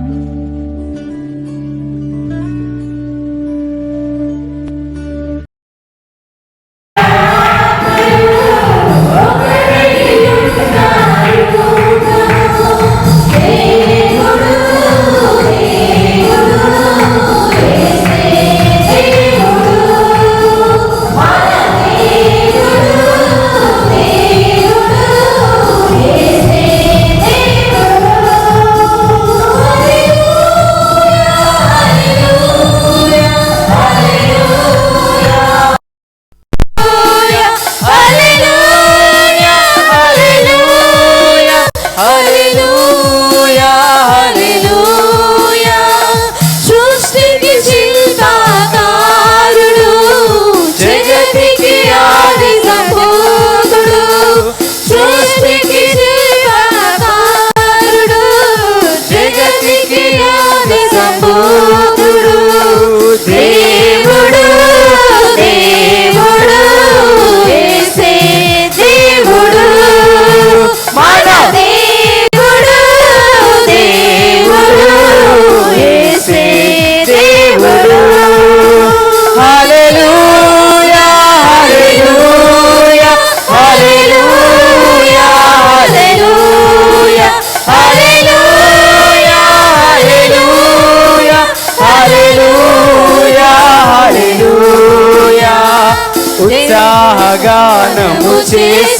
హల్లెలూయా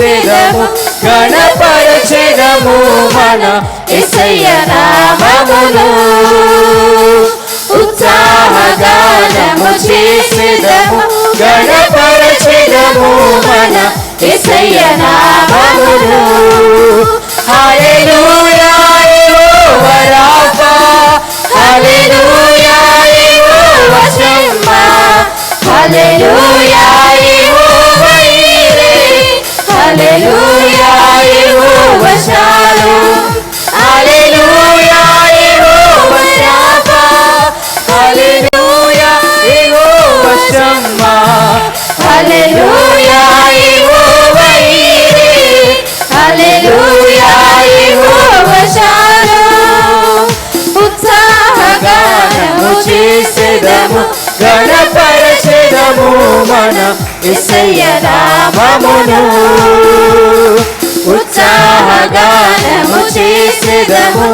చేసేదము. గణపరచెదము మన ఎసయ్య నామమును. ఉత్సాహగానము చేసేదము. గణపరచెదము మన ఎసయ్య నామమును. హల్లెలూయా. ఉత్సాహగానము చేసేదము గణపరచెదము మన ఎసయ్య నామమును ఉత్సాహగానము చేసేదము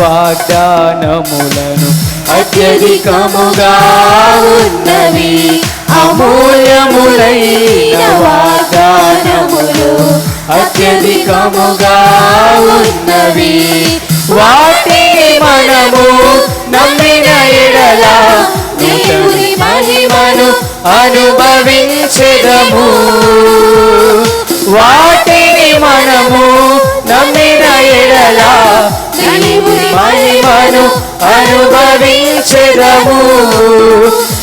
వాగ్దానములను అత్యధికముగా ఉన్నవి అమూల్యములైన వాగ్దానములు అత్యధికముగా ఉన్నవి. వాటిని మనము నమ్మిన ఎడలా దేవుని మహిమను అనుభవించెదము. వాటిని మనము నమ్మిన ఎడల దేవుని మహిమను అనుభవించెదము.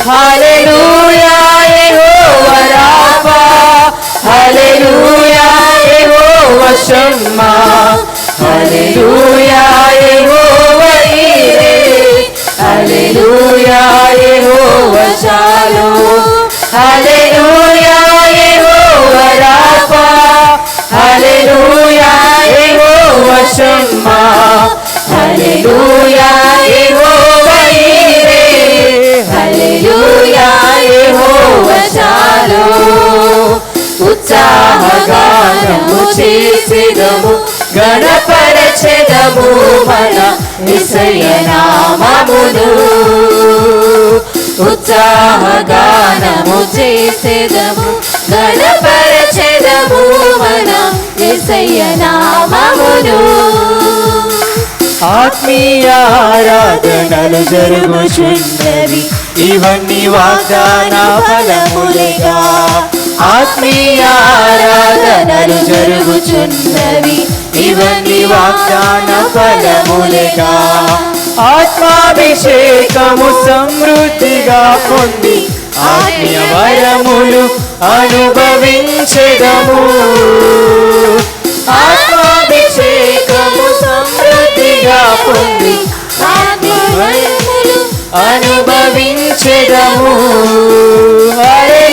హల్లెలూయా యెహోవా రాఫా హల్లెలూయా యెహోవా షమ్మా హల్లెలూయా యెహోవా ఈరే. హల్లెలూయా యెహోవా హల్లెలూయా యెహోవా షమ్మా హల్లెలూయా యెహోవా ఈరే. హల్లెలూయా ఉత్సాహగానము చేసేదము గణపరచెదము మన విషయనామమును ఉత్సాహగానము చేసేదము గణపరచెదము మన ఎసయ్య నామమును ఆత్మీయ ఆరాధనలు జరుగుచున్నవి. ఇవన్నీ వాగ్దాన ఫలములేగా. ఆత్మీయ ఆరాధనలు జరుగుచున్నవి. ఇవన్నీ వాగ్దాన ఫలములేగా. ఆత్మాభిషేకము సమృద్ధిగా పొంది ఆత్మీయ వరములు అనుభవించడము. ఆత్మాభిషేకము సమృద్ధిగా పొంది అనుభవించడము. అరే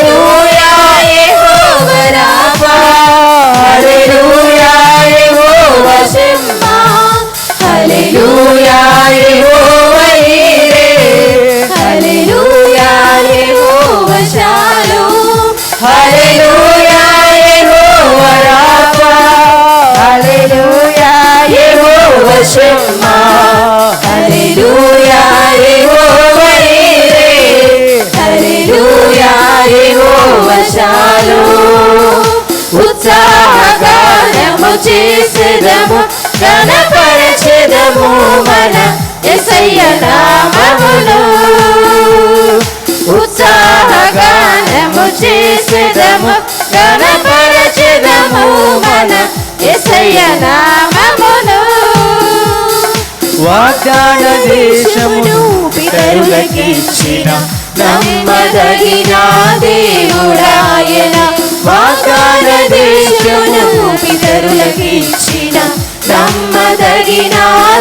షమ్మా హల్లెలూయా యెహోవా ఈరే హల్లెలూయా. యెహోవా షాలోమ్ ఉత్సాహగానము చేసెదము గణపరచెదము మన యేసయ్య నామమును. ఉత్సాహగానము చేసెదము వాగ్దాన దేశమును పితరులకిచ్చిన నమ్మదగిన దేవుడాయన వాగ్దాన దేశమును పితరులకిచ్చిన నమ్మదగిన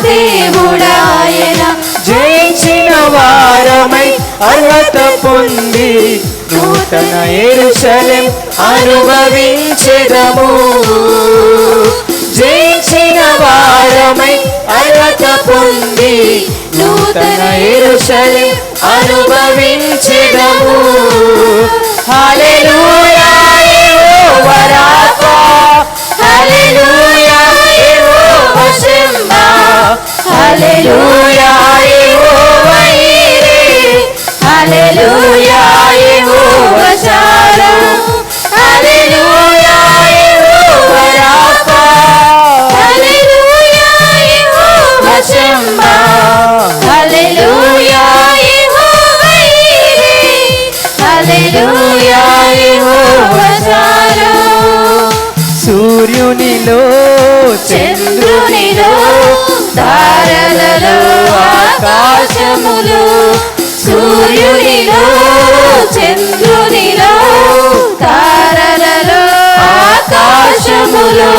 దేవుడాయన జయించిన వారమై అర్హత పొంది నూతన ఎరుశలం అనుభవించెదము. జయించిన వారమై అర్హత పొంది నూతన ఎరుషలేం అనుభవించెదము హల్లెలూయా యెహోవా రాఫా హల్లెలూయా హల్లెలూయా హల్లెలూయా. ఆకాశములు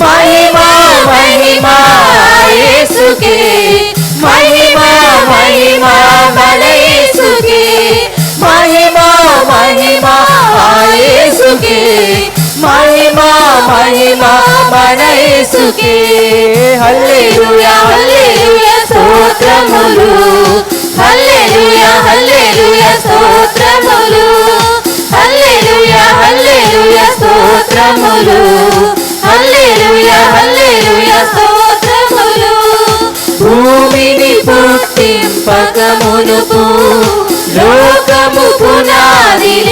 మహిమా మహిమా యేసుకే. మహిమా మహిమా మన యేసుకే. మహిమా మహిమా యేసుకే. మహిమా మహిమా మన యేసుకే. హల్లెలూయా హల్లెలూయా స్తోత్రములు. హల్లెలూయా హల్లెలూయా స్తోత్రములు. స్తోత్రములు. హల్లెలూయా హల్లెలూయా స్తోత్రములు. భూమిని పుట్టింపకమునుపు లోకము పునాదిని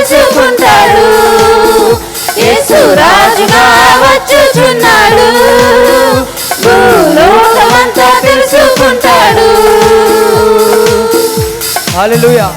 భూలోకమంతా యేసు రాజుగా వచ్చుచున్నాడు. భూలోకమంతా తెలుసుకుంటాడు. హల్లెలూయా.